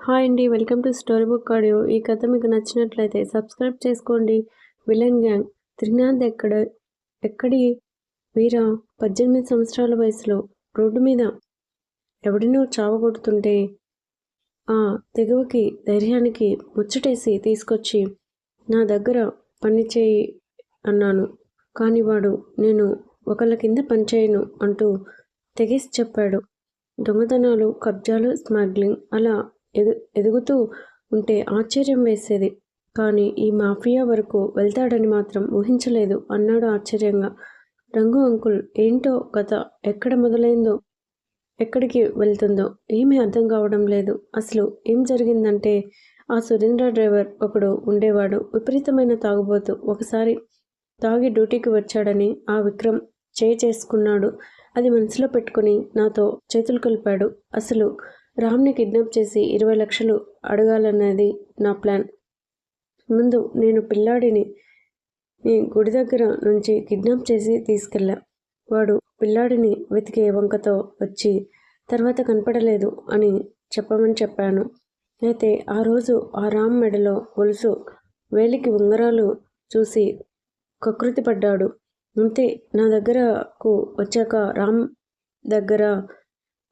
Hi అండి welcome to story book audio. ఈ కథ మీకు నచ్చినట్లయితే సబ్స్క్రైబ్ చేసుకోండి. విలన్ గ్యాంగ్ త్రినాథ్ ఎక్కడ ఎక్కడి వీర పద్దెనిమిది సంవత్సరాల వయసులో రోడ్డు మీద ఎవడినో చావగొడుతుంటే ఆ తెగువకి ధైర్యానికి ముచ్చటేసి తీసుకొచ్చి నా దగ్గర పని చేయి అన్నాను. కానీ వాడు నేను ఒకళ్ళ కింద పనిచేయను అంటూ తెగేసి చెప్పాడు. దొంగతనాలు కబ్జాలు స్మగ్లింగ్ అలా ఎదు ఎదుగుతూ ఉంటే ఆశ్చర్యం వేసేది. కానీ ఈ మాఫియా వరకు వెళ్తాడని మాత్రం ఊహించలేదు అన్నాడు ఆశ్చర్యంగా. రంగు అంకుల్ ఏంటో కథ ఎక్కడ మొదలైందో ఎక్కడికి వెళ్తుందో ఏమీ అర్థం కావడం లేదు. అసలు ఏం జరిగిందంటే ఆ సురేంద్ర డ్రైవర్ ఒకడు ఉండేవాడు. విపరీతమైన తాగుబోతు ఒకసారి తాగి డ్యూటీకి వచ్చాడని ఆ విక్రమ్ చేయి చేసుకున్నాడు. అది మనసులో పెట్టుకుని నాతో చేతులు కలిపాడు. అసలు రామ్ని కిడ్నాప్ చేసి ఇరవై లక్షలు అడగాలన్నది నా ప్లాన్. ముందు నేను పిల్లాడిని ఈ గుడి దగ్గర నుంచి కిడ్నాప్ చేసి తీసుకెళ్ళా. వాడు పిల్లాడిని వెతికే వంకతో వచ్చి తర్వాత కనపడలేదు అని చెప్పమని చెప్పాను. అయితే ఆ రోజు ఆ రామ్ మెడలో గొలుసు వేలికి ఉంగరాలు చూసి కకృతి పడ్డాడు. అంతే నా దగ్గరకు వచ్చాక రామ్ దగ్గర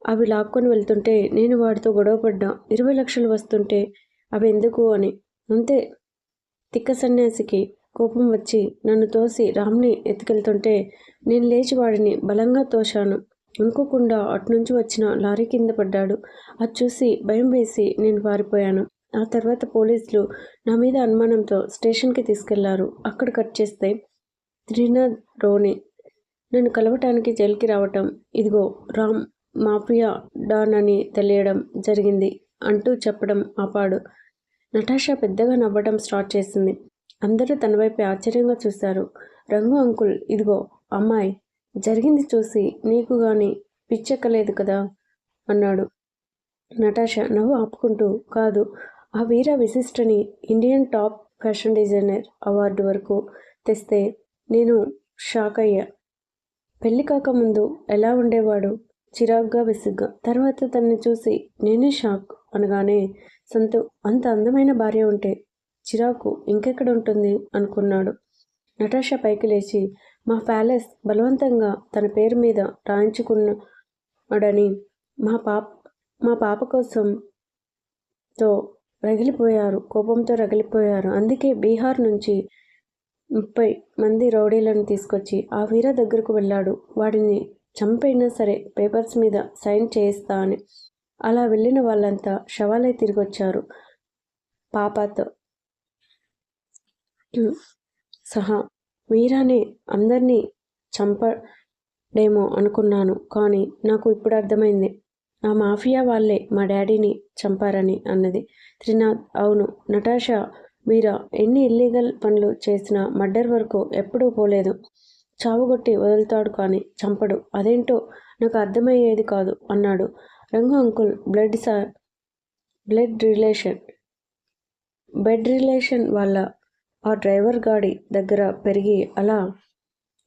అవి లాక్కొని వెళ్తుంటే నేను వాడితో గొడవపడ్డా ఇరవై లక్షలు వస్తుంటే అవి ఎందుకు అని. అంతే. తిక్క సన్యాసికి కోపం వచ్చి నన్ను తోసి రామ్ని ఎత్తుకెళ్తుంటే నేను లేచి వాడిని బలంగా తోశాను. అనుకోకుండా అటునుంచి వచ్చిన లారీ కింద పడ్డాడు. అది చూసి భయం వేసి నేను పారిపోయాను. ఆ తర్వాత పోలీసులు నా మీద అనుమానంతో స్టేషన్కి తీసుకెళ్ళారు. అక్కడ కట్ చేస్తే త్రినాథ్ రోని నన్ను కలవటానికి జైలుకి రావటం. ఇదిగో రామ్. మాఫియా డాన్ అని తెలియడం జరిగింది అంటూ చెప్పడం ఆపాడు. నటాషా పెద్దగా నవ్వడం స్టార్ట్ చేసింది. అందరూ తన వైపు ఆశ్చర్యంగా చూశారు. రంగు అంకుల్ ఇదిగో అమ్మాయి జరిగింది చూసి నీకు గాని పిచ్చెక్కలేదు కదా? అన్నాడు. నటాషా నవ్వు ఆపుకుంటూ కాదు ఆ వీర విశిష్టని Indian top fashion designer award వరకు తెస్తే నేను షాక్ అయ్యా పెళ్ళి కాకముందు ఎలా ఉండేవాడు? చిరాగ్గా విసుగ్గా. తర్వాత తనని చూసి నేనే షాక్ అనగానే సంతు అంత అందమైన భార్య ఉంటే చిరాకు ఇంకెక్కడ ఉంటుంది? అనుకున్నాడు. నటాషా పైకి లేచి మా ప్యాలెస్ బలవంతంగా తన పేరు మీద రాయించుకున్నాడని మా పాప మా పాప కోసం తో రగిలిపోయారు కోపంతో రగిలిపోయారు. అందుకే బీహార్ నుంచి ముప్పై మంది రౌడీలను తీసుకొచ్చి ఆ వీర దగ్గరకు వెళ్ళాడు. వాడిని చంపైనా సరే పేపర్స్ మీద సైన్ చేయిస్తా అని. అలా వెళ్ళిన వాళ్ళంతా శవాలై తిరిగి వచ్చారు పాపతో సహా మీరానే అందరినీ చంపడేమో అనుకున్నాను కానీ నాకు ఇప్పుడు అర్థమైంది. ఆ మాఫియా వాళ్ళే మా డాడీని చంపారని అన్నది. త్రినాథ్ అవును. నటాషా మీరా ఎన్ని ఇల్లీగల్ పనులు చేసినా మర్డర్ వరకు ఎప్పుడూ పోలేదు. చావుగొట్టి వదులుతాడు కానీ చంపడు. అదేంటో నాకు అర్థమయ్యేది కాదు అన్నాడు. రంగు uncle blood sir blood relation bed relation వల్ల ఆ డ్రైవర్ గాడి దగ్గర పెరిగి అలా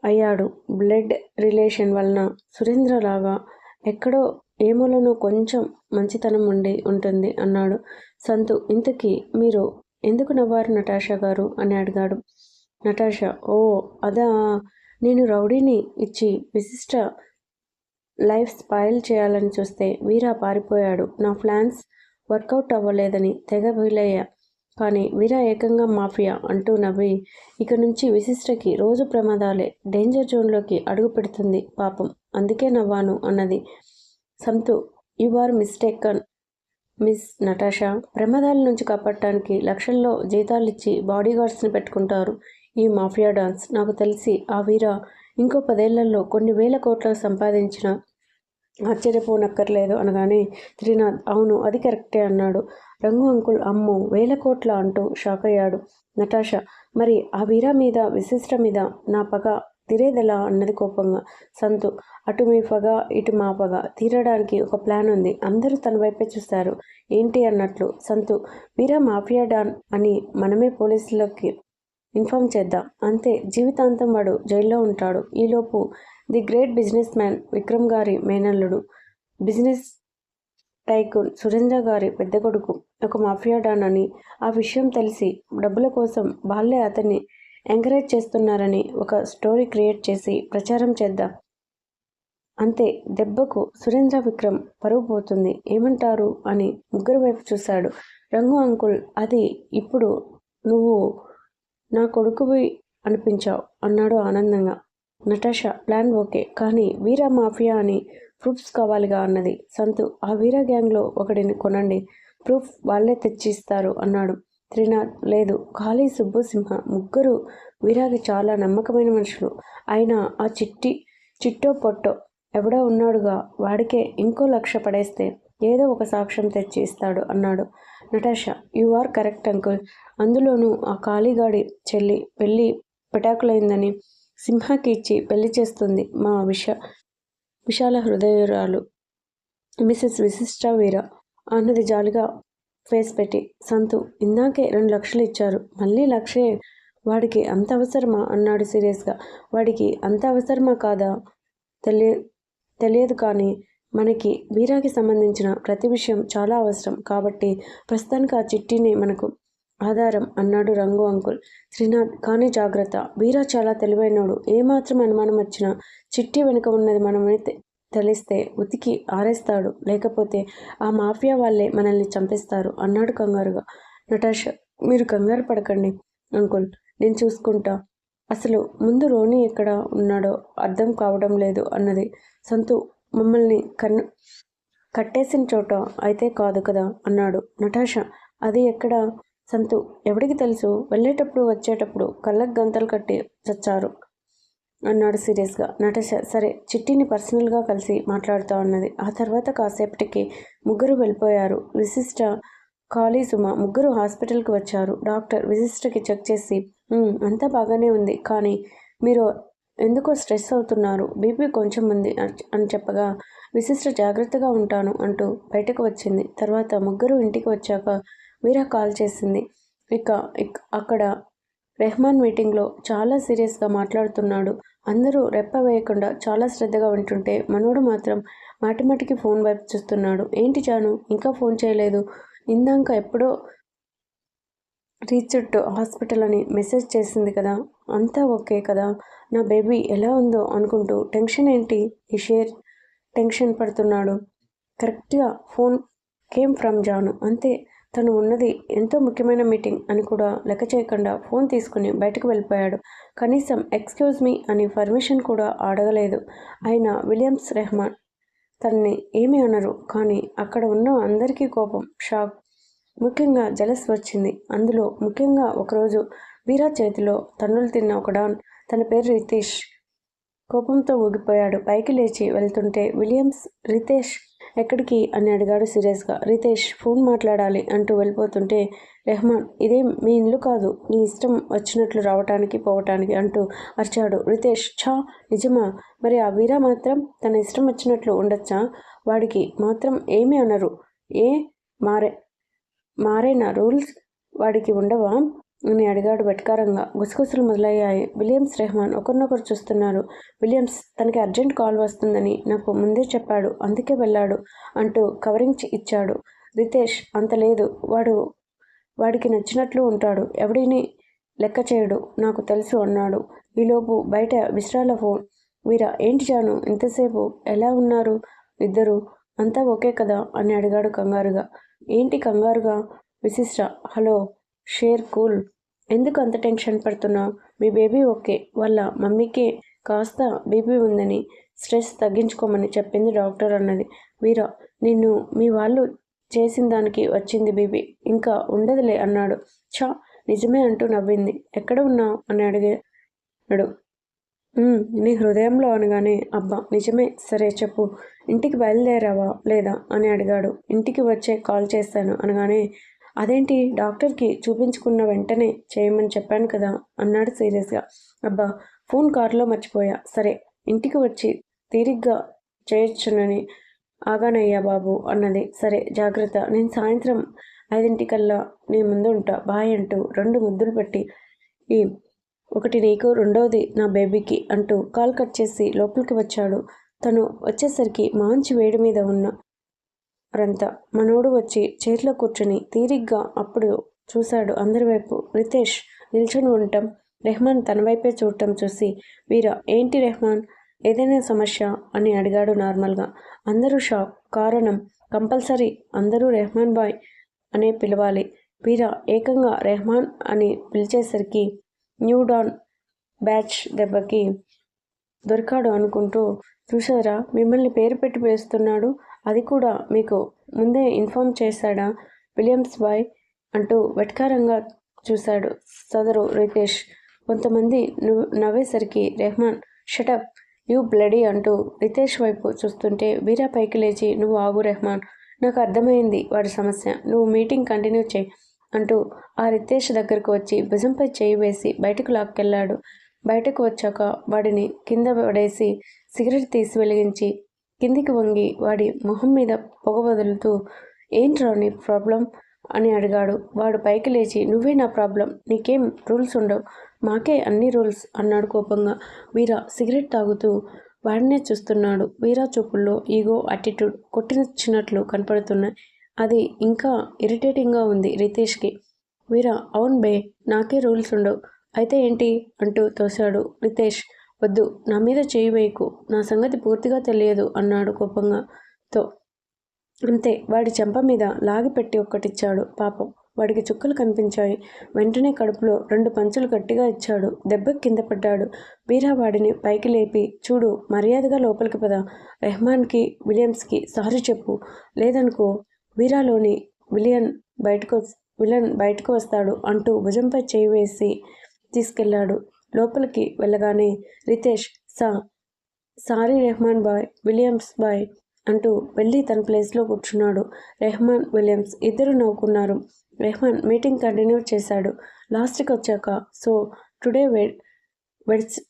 అయ్యాడు. బ్లడ్ రిలేషన్ వలన సురేంద్రలాగా ఎక్కడో ఏమూలను కొంచెం మంచితనం ఉండి ఉంటుంది అన్నాడు. సంతు ఇంతకీ మీరు ఎందుకు నవ్వారు నటాషా గారు? అని అడిగాడు. నటాషా ఓ అదా నేను రౌడీని ఇచ్చి విశిష్ట లైఫ్ స్పాయిల్ చేయాలని చూస్తే వీరా పారిపోయాడు. నా ప్లాన్స్ వర్కౌట్ అవ్వలేదని తెగ వీలయ్యా. కానీ వీర ఏకంగా మాఫియా అంటూ నవ్వి ఇక నుంచి విశిష్టకి రోజు ప్రమాదాలే డేంజర్ జోన్లోకి అడుగు పెడుతుంది పాపం. అందుకే నవ్వాను అన్నది Santhu. You are mistaken miss Natasha. ప్రమాదాల నుంచి కాపాడటానికి లక్షల్లో జీతాలిచ్చి బాడీగార్డ్స్ని పెట్టుకుంటారు. ఈ మాఫియా డాన్స్ నాకు తెలిసి ఆ వీర ఇంకో పదేళ్ళలో కొన్ని వేల కోట్ల సంపాదించిన ఆశ్చర్యపోనక్కర్లేదు అనగానే త్రినాథ్ అవును అది కరెక్టే అన్నాడు. రంగు అంకుల్ అమ్మో వేల కోట్ల అంటూ షాక్ అయ్యాడు. నటాష మరి ఆ వీర మీద విశిష్ట మీద నా పగ తిరేదెలా అన్నది కోపంగా. సంతు అటు మీ పగ ఇటు మా పగ తీరడానికి ఒక ప్లాన్ ఉంది. అందరూ తన వైపే చూస్తారు. ఏంటి అన్నట్లు సంతు వీర మాఫియా డాన్ అని మనమే పోలీసులకి ఇన్ఫామ్ చేద్దాం. అంతే జీవితాంతం వాడు జైల్లో ఉంటాడు. ఈలోపు the great businessman Vikram గారి మేనల్లుడు బిజినెస్ టైకూన్ సురేంద్ర గారి పెద్ద కొడుకు ఒక మాఫియా డాన్ అని ఆ విషయం తెలిసి డబ్బుల కోసం వాళ్ళే అతన్ని ఎంకరేజ్ చేస్తున్నారని ఒక స్టోరీ క్రియేట్ చేసి ప్రచారం చేద్దాం. అంతే దెబ్బకు సురేంద్ర విక్రమ్ పరువు పోతుంది. ఏమంటారు అని ముగ్గురు వైపు చూశాడు. రంగు అంకుల్ అది ఇప్పుడు నువ్వు నా కొడుకువి అనిపించావు అన్నాడు ఆనందంగా. నటాషా ప్లాన్ ఓకే కానీ వీరా మాఫియా అని ప్రూఫ్స్ కావాలిగా అన్నది. సంతు ఆ వీరా గ్యాంగ్లో ఒకడిని కొనండి ప్రూఫ్ వాళ్ళే తెచ్చిస్తారు అన్నాడు. త్రినాథ్ లేదు ఖాళీ సుబ్బుసింహ ముగ్గురు వీరాకి చాలా నమ్మకమైన మనుషులు. అయినా ఆ చిట్టి చిట్టో పొట్టో ఎవడో ఉన్నాడుగా వాడికే ఇంకో లక్ష పడేస్తే ఏదో ఒక సాక్ష్యం తెచ్చి ఇస్తాడు అన్నాడు. Natasha you are correct uncle. అందులోనూ ఆ కాళీగాడి చెల్లి పెళ్ళి పెటాకులైందని సింహకి ఇచ్చి పెళ్ళి చేస్తుంది మా విష విశాల హృదయరాలు. మిసెస్ విశిష్ట వీర అన్నది జాలిగా ఫేస్ పెట్టి సంతు ఇందాకే రెండు లక్షలు ఇచ్చారు. మళ్ళీ లక్షే? వాడికి అంత అవసరమా అన్నాడు సీరియస్గా వాడికి అంత అవసరమా కాదా? తెలియ తెలియదు కానీ మనకి వీరాకి సంబంధించిన ప్రతి విషయం చాలా అవసరం. కాబట్టి ప్రస్తుతానికి ఆ చిట్టిని మనకు ఆధారం అన్నాడు రంగు అంకుల్. శ్రీనాథ్ కానీ జాగ్రత్త. వీరా చాలా తెలివైనోడు. ఏమాత్రం అనుమానం వచ్చినా చిట్టి వెనుక ఉన్నది మనమే తెలిస్తే ఉతికి ఆరేస్తాడు. లేకపోతే ఆ మాఫియా వాళ్ళే మనల్ని చంపేస్తారు అన్నాడు కంగారుగా. నటాష మీరు కంగారు పడకండి అంకుల్. నేను చూసుకుంటా. అసలు ముందు రోని ఎక్కడ ఉన్నాడో అర్థం కావడం లేదు అన్నది. సంతు మమ్మల్ని కన్ను కట్టేసిన చోట అయితే కాదు కదా అన్నాడు. నటాష అది ఎక్కడ? సంతు ఎవడికి తెలుసు? వెళ్ళేటప్పుడు వచ్చేటప్పుడు కళ్ళకు గంతలు కట్టి చచ్చారు అన్నాడు సీరియస్గా. నటేష సరే చిట్టిని పర్సనల్గా కలిసి మాట్లాడుతూ ఉన్నది ఆ తర్వాత కాసేపటికి ముగ్గురు వెళ్ళిపోయారు. విశిష్ట ఖాళీ సుమ ముగ్గురు హాస్పిటల్కి వచ్చారు. డాక్టర్ విశిష్టకి చెక్ చేసి అంతా బాగానే ఉంది కానీ మీరు ఎందుకో స్ట్రెస్ అవుతున్నారు? బీపీ కొంచెం ఉంది అని చెప్పగా విశిష్ట జాగ్రత్తగా ఉంటాను అంటూ బయటకు వచ్చింది. తర్వాత ముగ్గురు ఇంటికి వచ్చాక మీరా కాల్ చేసింది. ఇక అక్కడ రెహమాన్ మీటింగ్లో చాలా సీరియస్గా మాట్లాడుతున్నాడు. అందరూ రెప్ప వేయకుండా చాలా శ్రద్ధగా వింటుంటే మనోడు మాత్రం మాటిమాటికి ఫోన్ వైపు చూస్తున్నాడు. ఏంటి జాను? ఇంకా ఫోన్ చేయలేదు. ఇందాక ఎప్పుడో రీచ్డ్ హాస్పిటల్ అని మెసేజ్ చేసింది కదా? అంతా ఓకే కదా? నా బేబీ ఎలా ఉందో అనుకుంటూ టెన్షన్ ఏంటి? ఈ షేర్ టెన్షన్ పడుతున్నాడు. కరెక్ట్గా ఫోన్ కేమ్ ఫ్రమ్ జాను. అంతే. తను ఉన్నది ఎంతో ముఖ్యమైన మీటింగ్ అని కూడా లెక్క చేయకుండా ఫోన్ తీసుకుని బయటకు వెళ్ళిపోయాడు. కనీసం ఎక్స్క్యూజ్ మీ అని పర్మిషన్ కూడా అడగలేదు. ఆయన విలియమ్స్ రెహమాన్ తనని ఏమీ అనరు కానీ అక్కడ ఉన్న అందరికీ కోపం షాక్ ముఖ్యంగా జలస్ వచ్చింది. అందులో ముఖ్యంగా ఒకరోజు వీరా చేతిలో తన్నులు తిన్న ఒక డాన్ తన పేరు రితేష్ కోపంతో ఊగిపోయాడు పైకి లేచి వెళ్తుంటే విలియమ్స్ రితేష్ ఎక్కడికి? అని అడిగాడు సీరియస్గా. రితేష్ ఫోన్ మాట్లాడాలి అంటూ వెళ్ళిపోతుంటే రెహమాన్ ఇదే మీ ఇల్లు కాదు నీ ఇష్టం వచ్చినట్లు రావటానికి పోవటానికి అంటూ అరిచాడు. రితేష్ ఛా నిజమా? మరి ఆ వీరా మాత్రం తన ఇష్టం వచ్చినట్లు ఉండొచ్చా? వాడికి మాత్రం ఏమీ అనరు. ఏ? మారే మారేనా రూల్స్? వాడికి ఉండవా? అని అడిగాడు బట్కారంగా గుసగుసలు మొదలయ్యాయి. విలియమ్స్ రెహమాన్ ఒకరినొకరు చూస్తున్నారు. విలియమ్స్ తనకి అర్జెంట్ కాల్ వస్తుందని నాకు ముందే చెప్పాడు. అందుకే వెళ్ళాడు అంటూ కవరింగ్ ఇచ్చాడు. రితేష్ అంత లేదు. వాడు వాడికి నచ్చినట్లు ఉంటాడు. ఎవడిని లెక్క చేయడు. నాకు తెలుసు అన్నాడు. ఈలోపు బయట విశ్రాల ఫోన్. వీరా ఏంటి జాను? ఇంతసేపు ఎలా ఉన్నారు? ఇద్దరు అంతా ఓకే కదా? అని అడిగాడు కంగారుగా. ఏంటి కంగారుగా? విశిష్ట హలో. Share cool. ఎందుకు అంత టెన్షన్ పడుతున్నావు మీ బేబీ ఓకే. వాళ్ళ మమ్మీకి కాస్త బీపీ ఉందని స్ట్రెస్ తగ్గించుకోమని చెప్పింది డాక్టర్ అన్నది. వీరా నిన్ను మీ వాళ్ళు చేసిన దానికి వచ్చింది బీబీ. ఇంకా ఉండదులే అన్నాడు. చా నిజమే అంటూ నవ్వింది. ఎక్కడ ఉన్నావు? అని అడిగాడు. నీ హృదయంలో అనగానే అబ్బా నిజమే. సరే చెప్పు. ఇంటికి బయలుదేరావా? లేదా? అని అడిగాడు. ఇంటికి వచ్చే కాల్ చేస్తాను అనగానే అదేంటి? డాక్టర్కి చూపించుకున్న వెంటనే చేయమని చెప్పాను కదా అన్నాడు సీరియస్గా. అబ్బా ఫోన్ కారులో మర్చిపోయా. సరే ఇంటికి వచ్చి తీరిగ్గా చేయొచ్చునని ఆగానయ్యా బాబు అన్నది. సరే జాగ్రత్త. నేను సాయంత్రం ఐదింటికల్లా నీ ముందు ఉంటా. బాయ్ అంటూ రెండు ముద్దులు పెట్టి ఈ ఒకటి నీకు రెండవది నా బేబీకి అంటూ కాల్ కట్ చేసి లోపలికి వచ్చాడు. తను వచ్చేసరికి మంచి వేడి మీద ఉన్న రంత మనోడు వచ్చి చైర్లో కూర్చుని తీరిగ్గా అప్పుడు చూశాడు అందరి వైపు రితేష్ నిల్చొని ఉండటం రెహమాన్ తన వైపే చూడటం చూసి వీర ఏంటి రెహమాన్? ఏదైనా సమస్య? అని అడిగాడు నార్మల్గా. అందరూ షాక్. కారణం కంపల్సరీ అందరూ రెహమాన్ బాయ్ అనే పిలవాలి. వీర ఏకంగా రెహమాన్ అని పిలిచేసరికి న్యూడాన్ బ్యాచ్ దెబ్బకి దొరికాడు అనుకుంటూ చూసారా మిమ్మల్ని పేరు పెట్టి పిలుస్తున్నాడు అది కూడా మీకు ముందే ఇన్ఫామ్ చేశాడా? విలియమ్స్ బాయ్ అంటూ వెట్కారంగా చూశాడు సదరు రితేష్. కొంతమంది నువ్వు నవ్వేసరికి Rehman shut up you bloody అంటూ రితేష్ వైపు చూస్తుంటే వీరా పైకి లేచి నువ్వు ఆగు రెహమాన్ నాకు అర్థమైంది వాడి సమస్య నువ్వు మీటింగ్ కంటిన్యూ చేయి అంటూ ఆ రితేష్ దగ్గరకు వచ్చి భుజంపై చేయి వేసి బయటకు లాక్కెళ్ళాడు. బయటకు వచ్చాక వాడిని కింద పడేసి సిగరెట్ తీసి వెలిగించి కిందికి వంగి వాడి మొహం మీద పొగ వదులుతూ ఏంట్రా నీ ప్రాబ్లం? అని అడిగాడు. వాడు పైకి లేచి నువ్వే నా ప్రాబ్లం నీకేం రూల్స్ ఉండవు మాకే అన్ని రూల్స్ అన్నాడు కోపంగా. వీరా సిగరెట్ తాగుతూ వాడినే చూస్తున్నాడు. వీరా చూపుల్లో ఈగో అటిట్యూడ్ కొట్టినచ్చినట్లు కనపడుతున్నాయి. అది ఇంకా ఇరిటేటింగ్గా ఉంది రితేష్కి. వీరా అవును బే నాకే రూల్స్ ఉండవు. అయితే ఏంటి? అంటూ తోశాడు రితేష్. వద్దు నా మీద చేయి వేయకు నా సంగతి పూర్తిగా తెలియదు అన్నాడు కోపంగా. తో అంతే వాడి చెంప మీద లాగిపెట్టి ఒక్కటిచ్చాడు పాపం. వాడికి చుక్కలు కనిపించాయి. వెంటనే కడుపులో రెండు పంచులు గట్టిగా ఇచ్చాడు. దెబ్బకి కింద పడ్డాడు. వీరా వాడిని పైకి లేపి చూడు మర్యాదగా లోపలికి పద. రెహమాన్కి విలియమ్స్కి సారీ చెప్పు. లేదనుకో వీరాలోని విలియన్ బయటకు విలన్ బయటకు వస్తాడు అంటూ భుజంపై చేయి వేసి తీసుకెళ్ళాడు లోపలికి వెళ్ళగానే రితేష్ సా sorry Rehman bye Williams bye అంటూ వెళ్ళి తన ప్లేస్లో కూర్చున్నాడు. రెహమాన్ విలియమ్స్ ఇద్దరు నవ్వుకున్నారు. రెహమాన్ మీటింగ్ కంటిన్యూ చేశాడు. లాస్ట్కి వచ్చాక so today wed weds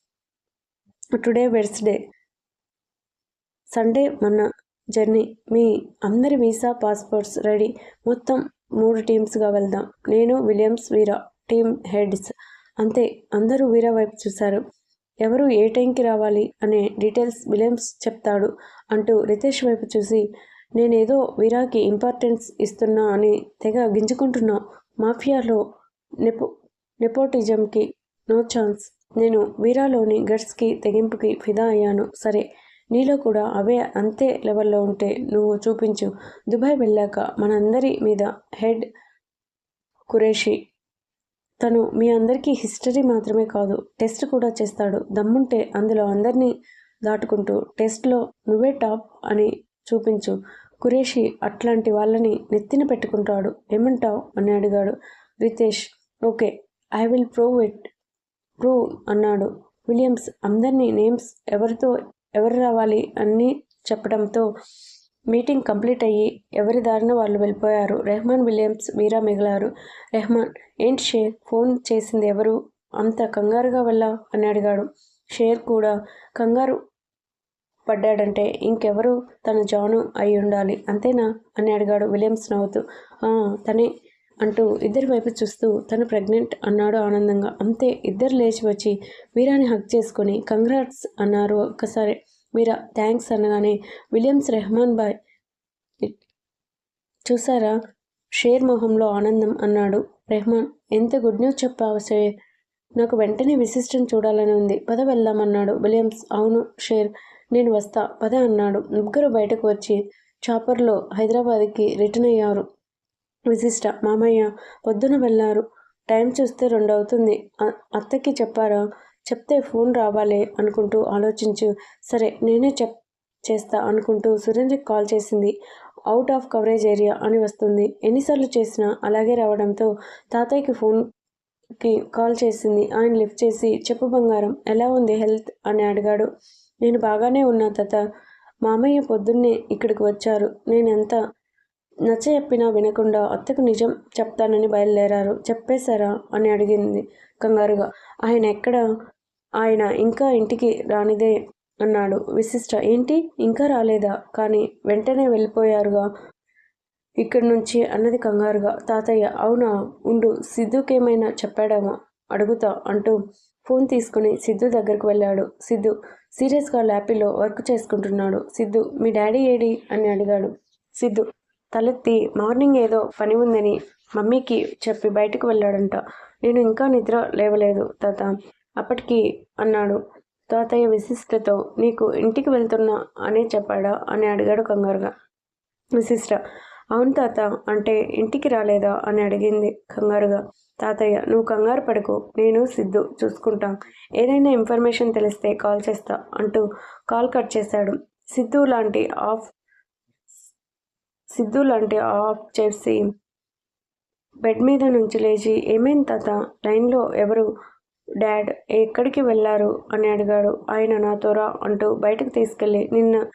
today Wednesday. Sunday మన జర్నీ. మీ అందరి వీసా పాస్పోర్ట్స్ రెడీ. మొత్తం మూడు టీమ్స్గా వెళ్దాం. నేను విలియమ్స్ వీరా టీమ్ హెడ్స్ అంతే అందరూ వీరా వైపు చూశారు. ఎవరు ఏ టైంకి రావాలి అనే డీటెయిల్స్ విలియమ్స్ చెప్తాడు అంటూ రితేష్ వైపు చూసి నేనేదో వీరాకి ఇంపార్టెన్స్ ఇస్తున్నా అని తెగ గింజుకుంటున్నా. మాఫియాలో నెపో నెపోటిజంకి నో ఛాన్స్. నేను వీరాలోని గట్స్కి తెగింపుకి ఫిదా అయ్యాను. సరే నీలో కూడా అవే అంతే లెవెల్లో ఉంటే నువ్వు చూపించు. దుబాయ్ వెళ్ళాక మనందరి మీద హెడ్ కురేషి తను మీ అందరికీ హిస్టరీ మాత్రమే కాదు టెస్ట్ కూడా చేస్తాడు. దమ్ముంటే అందులో అందరినీ దాటుకుంటూ టెస్ట్లో నువ్వే టాప్ అని చూపించు. కురేషి అట్లాంటి వాళ్ళని నెత్తిన పెట్టుకుంటాడు. ఏమంటావు? అని అడిగాడు. Ritesh okay I will prove it prove అన్నాడు. విలియమ్స్ అందరినీ నేమ్స్ ఎవరితో ఎవరు రావాలి అన్నీ చెప్పడంతో మీటింగ్ కంప్లీట్ అయ్యి ఎవరి దారిన వాళ్ళు వెళ్ళిపోయారు. రెహమాన్ విలియమ్స్ వీరా మిగిలారు. రెహమాన్ ఏంటి షేర్? ఫోన్ చేసింది ఎవరు? అంత కంగారుగా వెళ్ళా? అని అడిగాడు. షేర్ కూడా కంగారు పడ్డాడంటే ఇంకెవరు? తన జాను అయి ఉండాలి. అంతేనా? అని అడిగాడు విలియమ్స్ నవ్వుతూ. తనే అంటూ ఇద్దరి వైపు చూస్తూ తను ప్రెగ్నెంట్ అన్నాడు ఆనందంగా. అంతే ఇద్దరు లేచి వచ్చి వీరాని హక్ చేసుకొని కంగ్రాట్స్ అన్నారు ఒక్కసారి. మీరా? థ్యాంక్స్ అనగానే విలియమ్స్ రెహమాన్ బాయ్. చూసారా? షేర్ మొహంలో ఆనందం అన్నాడు రెహమాన్. ఎంత గుడ్ న్యూస్ చెప్పావు షేర్. నాకు వెంటనే విశిష్టం చూడాలని ఉంది. పద వెళ్దామన్నాడు విలియమ్స్. అవును షేర్. నేను వస్తా. పద అన్నాడు. ముగ్గురు బయటకు వచ్చి చాపర్లో హైదరాబాద్కి రిటర్న్ అయ్యారు. విశిష్ట. మామయ్య పొద్దున వెళ్ళారు. టైం చూస్తే రెండు అవుతుంది అత్తకి చెప్పారా? చెప్తే ఫోన్ రావాలే అనుకుంటూ ఆలోచించు. సరే నేనే చెప్ చేస్తా అనుకుంటూ సురేంద్రకి కాల్ చేసింది. అవుట్ ఆఫ్ కవరేజ్ ఏరియా అని వస్తుంది. ఎన్నిసార్లు చేసినా అలాగే రావడంతో తాతయ్యకి ఫోన్కి కాల్ చేసింది. ఆయన లిఫ్ట్ చేసి చెప్పు బంగారం ఎలా ఉంది హెల్త్? అని అడిగాడు. నేను బాగానే ఉన్నా తాత. మామయ్య పొద్దున్నే ఇక్కడికి వచ్చారు. నేను ఎంత నచ్చ చెప్పినా వినకుండా అత్తకు నిజం చెప్తానని బయలుదేరారు. చెప్పేశారా? అని అడిగింది. కంగారుగా. ఆయన ఎక్కడ? ఆయన ఇంకా ఇంటికి రానిదే అన్నాడు. విశిష్ట ఏంటి? ఇంకా రాలేదా? కానీ వెంటనే వెళ్ళిపోయారుగా. ఇక్కడి నుంచి అన్నది కంగారుగా. తాతయ్య అవునా? ఉండు. సిద్ధుకేమైనా చెప్పాడేమో? అడుగుతా అంటూ ఫోన్ తీసుకుని సిద్ధు దగ్గరకు వెళ్ళాడు. సిద్ధు సీరియస్గా ల్యాపీలో వర్క్ చేసుకుంటున్నాడు. సిద్ధు మీ డాడీ ఏడి? అని అడిగాడు. సిద్ధు తలెత్తి మార్నింగ్ ఏదో పని ఉందని మమ్మీకి చెప్పి బయటకు వెళ్ళాడంట. నేను ఇంకా నిద్ర లేవలేదు తాత. అప్పటికి అన్నాడు. తాతయ్య విశిష్టతో నీకు ఇంటికి వెళ్తున్నా అనే చెప్పాడా? అని అడిగాడు కంగారుగా. విశిష్ట. అవును తాత అంటే ఇంటికి రాలేదా? అని అడిగింది కంగారుగా. తాతయ్య నువ్వు కంగారు పడుకో నేను సిద్ధు చూసుకుంటాం. ఏదైనా ఇన్ఫర్మేషన్ తెలిస్తే కాల్ చేస్తా అంటూ కాల్ కట్ చేశాడు. సిద్ధు లాంటి ఆఫ్ సిద్ధు లాంటి ఆఫ్ చేసి బెడ్ మీద నుంచి లేచి ఏమైంది తాత? లైన్లో ఎవరు? డాడ్ ఎక్కడికి వెళ్ళారు? అని అడిగాడు. ఆయన నాతో రా అంటూ బయటకు తీసుకెళ్ళి నిన్న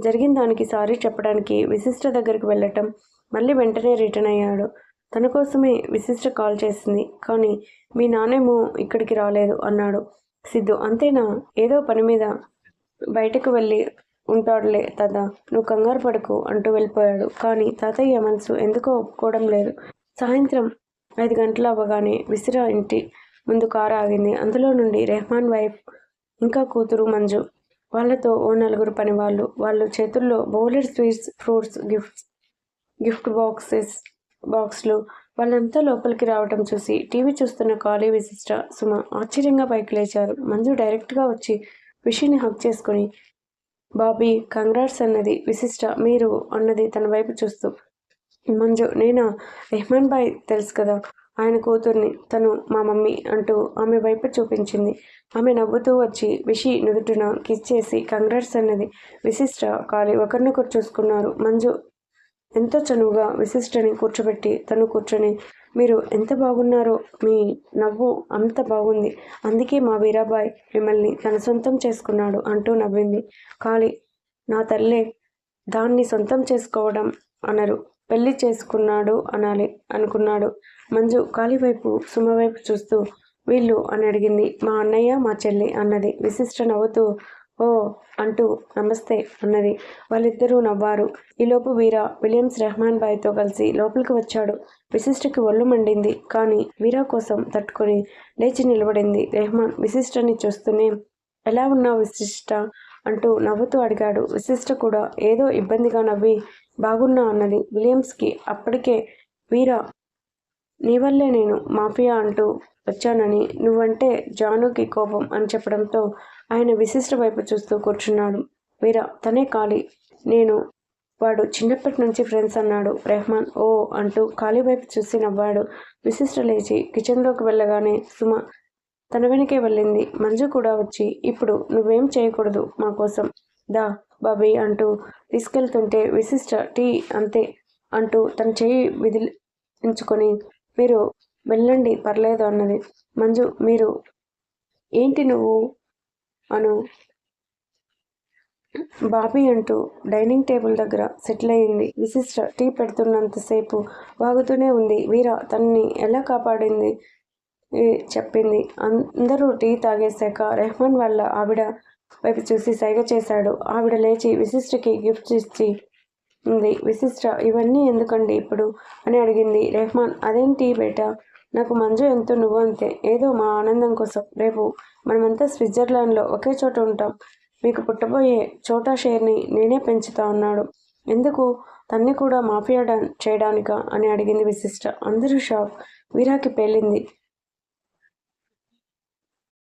జరిగిన దానికి సారీ చెప్పడానికి విశిష్ట దగ్గరికి వెళ్ళటం మళ్ళీ వెంటనే రిటర్న్ అయ్యాడు. తన కోసమే విశిష్ట కాల్ చేసింది కానీ మీ నానేమో ఇక్కడికి రాలేదు అన్నాడు. సిద్ధు అంతేనా? ఏదో పని మీద బయటకు వెళ్ళి ఉంటాడులే తాత. నువ్వు కంగారు పడుకు అంటూ వెళ్ళిపోయాడు. కానీ తాతయ్య మనసు ఎందుకో ఒప్పుకోవడం లేదు. సాయంత్రం ఐదు గంటలు అవ్వగానే విసిరా ఇంటి ముందు కారు ఆగింది. అందులో నుండి రెహమాన్ వైఫ్ ఇంకా కూతురు మంజు వాళ్ళతో ఓ నలుగురు పనివాళ్ళు వాళ్ళు చేతుల్లో బౌలెడ్ sweets fruits gifts gift boxes బాక్స్లు వాళ్ళంతా లోపలికి రావటం చూసి టీవీ చూస్తున్న కాళీ విశిష్ట సుమ ఆశ్చర్యంగా పైకి లేచారు. మంజు డైరెక్ట్గా వచ్చి విషిని హక్ చేసుకుని బాబీ కంగ్రాట్స్ అన్నది విశిష్ట మీరు అన్నది తన వైపు చూస్తూ మంజు నేనా? రెహమాన్ బాయ్ తెలుసు కదా ఆయన కూతుర్ని తను మా మమ్మీ అంటూ ఆమె వైపు చూపించింది. ఆమె నవ్వుతూ వచ్చి విషి నుదుటిన కిస్ చేసి కంగ్రాట్స్ అన్నది. విశిష్ట కాలి ఒకరినొకరు చూసుకున్నారు. మంజు ఎంతో చనువుగా విశిష్టని కూర్చోబెట్టి తను కూర్చొని మీరు ఎంత బాగున్నారో మీ నవ్వు అంత బాగుంది. అందుకే మా వీరాబాయ్ మిమ్మల్ని తన సొంతం చేసుకున్నాడు అంటూ నవ్వింది. కాళీ నా తల్లే దాన్ని సొంతం చేసుకోవడం అనరు. పెళ్ళి చేసుకున్నాడు అనాలి అనుకున్నాడు. మంజు కాలివైపు సుమవైపు చూస్తూ వీళ్ళు అని అడిగింది. మా అన్నయ్య మా చెల్లి అన్నది. విశిష్ట నవ్వుతూ ఓ అంటూ నమస్తే అన్నది. వాళ్ళిద్దరూ నవ్వారు. ఈలోపు వీరా విలియమ్స్ రెహమాన్ బాయ్తో కలిసి లోపలికి వచ్చాడు. విశిష్టకి ఒళ్ళు మండింది. కానీ వీరా కోసం తట్టుకొని లేచి నిలబడింది రెహమాన్. విశిష్టని చూస్తూనే ఎలా ఉన్నావు విశిష్ట? అంటూ నవ్వుతూ అడిగాడు. విశిష్ట కూడా ఏదో ఇబ్బందిగా నవ్వి బాగున్నా అన్నది విలియమ్స్కి అప్పటికే వీరా నీ వల్లే నేను మాఫియా అంటూ వచ్చానని నువ్వంటే జానుకి కోపం అని చెప్పడంతో ఆయన విశిష్ట వైపు చూస్తూ కూర్చున్నాడు. వీరా తనే ఖాళీ. నేను వాడు చిన్నప్పటి నుంచి ఫ్రెండ్స్ అన్నాడు రెహమాన్. ఓ అంటూ ఖాళీ వైపు చూసి నవ్వాడు. విశిష్ట లేచి కిచెన్లోకి వెళ్ళగానే సుమ తన వెనకే వెళ్ళింది. మంజు కూడా వచ్చి ఇప్పుడు నువ్వేం చేయకూడదు మా కోసం. దా బాబీ అంటూ తీసుకెళ్తుంటే విశిష్ట టీ అంతే అంటూ తన చేయి విదిలించుకొని మీరు వెళ్ళండి పర్లేదు అన్నది. మంజు మీరు ఏంటి నువ్వు? అను. బాబీ అంటూ డైనింగ్ టేబుల్ దగ్గర సెటిల్ అయింది. విశిష్ట టీ పెడుతున్నంతసేపు వాగుతూనే ఉంది. వీర తనని ఎలా కాపాడింది? చెప్పింది. అందరూ టీ తాగేశాక రెహమాన్ వాళ్ళ ఆవిడ వైపు చూసి సైగ చేశాడు. ఆవిడ లేచి విశిష్టకి గిఫ్ట్ ఇచ్చి ఉంది. విశిష్ట ఇవన్నీ ఎందుకండి ఇప్పుడు? అని అడిగింది. రెహమాన్ అదేంటి బేట? నాకు మంజు ఎంతో నువ్వు అంతే. ఏదో మా ఆనందం కోసం. రేపు మనమంతా స్విట్జర్లాండ్లో ఒకే చోట ఉంటాం. మీకు పుట్టబోయే చోటా షేర్ని నేనే పెంచుతా ఉన్నాడు ఎందుకు? తన్ని కూడా మాఫియా చేయడానిక? అని అడిగింది విశిష్ట. అందరూ షాక్. వీరాకి పేలింది.